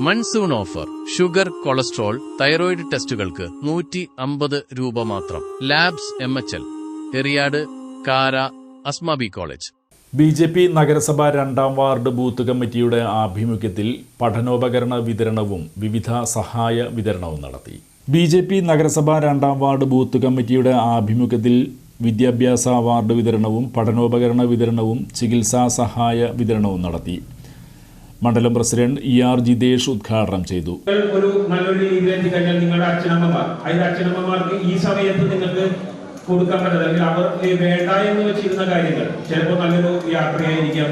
Monsoon offer. Sugar cholesterol thyroid ടെസ്റ്റുകൾക്ക് നൂറ്റി അമ്പത് രൂപ മാത്രം. Labs M H L. Eriyad Kara Asmabi college. B J P നഗരസഭ രണ്ടാം വാർഡ് ബൂത്ത് കമ്മിറ്റിയുടെ ആഭിമുഖ്യത്തിൽ പഠനോപകരണ വിതരണവും വിവിധ സഹായ വിതരണവും നടത്തി. ബി ജെ പി നഗരസഭ രണ്ടാം വാർഡ് ബൂത്ത് കമ്മിറ്റിയുടെ ആഭിമുഖ്യത്തിൽ വിദ്യാഭ്യാസ അവാർഡ് വിതരണവും പഠനോപകരണ വിതരണവും ചികിത്സാ സഹായ വിതരണവും നടത്തി. മണ്ഡലം പ്രസിഡന്റ് ഇ ആർ ജിതേഷ് ഉദ്ഘാടനം ചെയ്തു. ഒരു നല്ലൊരു രീതിയിൽ കഴിഞ്ഞാൽ നിങ്ങളുടെ അച്ഛനമ്മമാർ അച്ഛനമ്മമാർക്ക് ഈ സമയത്ത് നിങ്ങൾക്ക് കൊടുക്കാൻ പറ്റുന്നത് അല്ലെങ്കിൽ അവർ വേണ്ട എന്ന് വെച്ചിരുന്ന കാര്യങ്ങൾ ചിലപ്പോൾ നല്ലൊരു യാത്രയായിരിക്കാം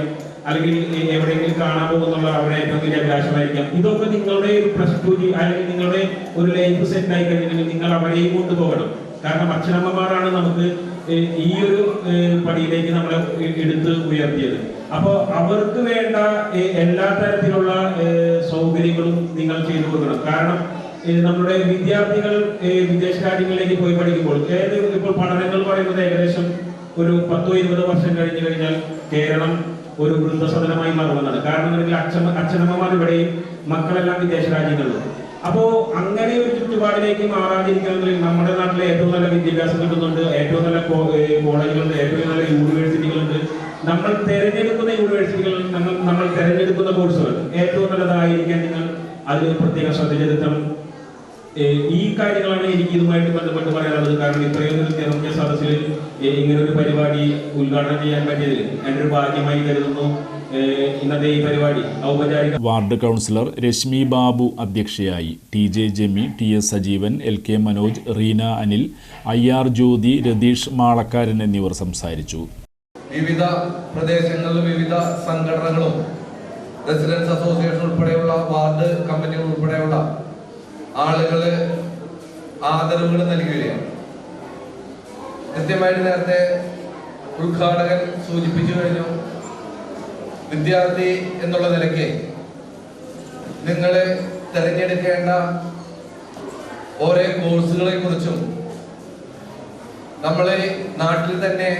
അല്ലെങ്കിൽ എവിടെയെങ്കിലും കാണാൻ പോകുന്നുള്ള അവിടെ ഏറ്റവും വലിയ അഭിലാഷമായിരിക്കാം. ഇതൊക്കെ നിങ്ങളുടെ ഒരു പ്ലസ് അല്ലെങ്കിൽ നിങ്ങളുടെ ഒരു ലൈഫ് സെറ്റ് ആയി കഴിഞ്ഞിട്ടുണ്ടെങ്കിൽ നിങ്ങൾ അവിടെയും കൊണ്ടുപോകണം. കാരണം അച്ഛനമ്മമാരാണ് നമുക്ക് ഈ ഒരു പടിയിലേക്ക് നമ്മളെ എടുത്ത് ഉയർത്തിയത്. അപ്പോൾ അവർക്ക് വേണ്ട എല്ലാ തരത്തിലുള്ള സൗകര്യങ്ങളും നിങ്ങൾ ചെയ്തു കൊടുക്കണം. കാരണം നമ്മുടെ വിദ്യാർത്ഥികൾ വിദേശ രാജ്യങ്ങളിലേക്ക് പോയി പഠിക്കുമ്പോൾ ഏത് ഇപ്പോൾ പഠനങ്ങൾ പറയുന്നത് ഏകദേശം ഒരു പത്തോ ഇരുപതോ വർഷം കഴിഞ്ഞു കഴിഞ്ഞാൽ കേരളം ഒരു വൃദ്ധസദനമായി മാറുമെന്നാണ്. കാരണം അച്ഛൻ അച്ഛനമ്മമാർ ഇവിടെയും മക്കളെല്ലാം വിദേശ രാജ്യങ്ങളിലും അപ്പോ അങ്ങനെ ഒരു ചുറ്റുപാടിലേക്ക് മാറാതിരിക്കണമെങ്കിൽ നമ്മുടെ നാട്ടിലെ ഏറ്റവും നല്ല വിദ്യാഭ്യാസം കിട്ടുന്നുണ്ട് ഏറ്റവും നല്ല കോളേജുകളുണ്ട് ഏറ്റവും നല്ല യൂണിവേഴ്സിറ്റികളുണ്ട്. നമ്മൾ തിരഞ്ഞെടുക്കുന്ന യൂണിവേഴ്സിറ്റികൾ നമ്മൾ നമ്മൾ തിരഞ്ഞെടുക്കുന്ന കോഴ്സുകൾ ഏറ്റവും നല്ലതായിരിക്കാൻ നിങ്ങൾ അതിൽ പ്രത്യേക ശ്രദ്ധ ചെലുത്തണം. ഈ കാര്യങ്ങളാണ് എനിക്ക് ഇതുമായിട്ട് ബന്ധപ്പെട്ട് പറയാനുള്ളത്. കാരണം ഇത്രയും നിറഞ്ഞ സദസ്സിൽ ഇങ്ങനെ ഒരു പരിപാടി ഉദ്ഘാടനം ചെയ്യാൻ പറ്റിയതിൽ എന്റെ ഒരു ഭാഗ്യമായി കരുതുന്നു. ഇന്നത്തെ ഈ പരിപാടി ഔപചാരിക വാർഡ് കൗൺസിലർ രശ്മി ബാബു അധ്യക്ഷയായി. T J Jami T S Sajeevan L K Manoj Reena Anil I R Jyothi Ratheesh Malakkaran എന്നിവർ സംസാരിച്ചു. വിവിധ പ്രദേശങ്ങളിലും വിവിധ സംഘടനകളും റെസിഡൻസ് അസോസിയേഷൻ ഉൾപ്പെടെയുള്ള വാർഡ് കമ്പനികൾ ഉൾപ്പെടെയുള്ള ആളുകൾ ആദരവുകൾ നൽകുകയാണ്. കൃത്യമായിട്ട് നേരത്തെ ഉദ്ഘാടകൻ സൂചിപ്പിച്ചു കഴിഞ്ഞു. വിദ്യാർത്ഥി എന്നുള്ള നിലയ്ക്ക് നിങ്ങൾ തിരഞ്ഞെടുക്കേണ്ട ഓരോ കോഴ്സുകളെ കുറിച്ചും നമ്മളെ നാട്ടിൽ തന്നെ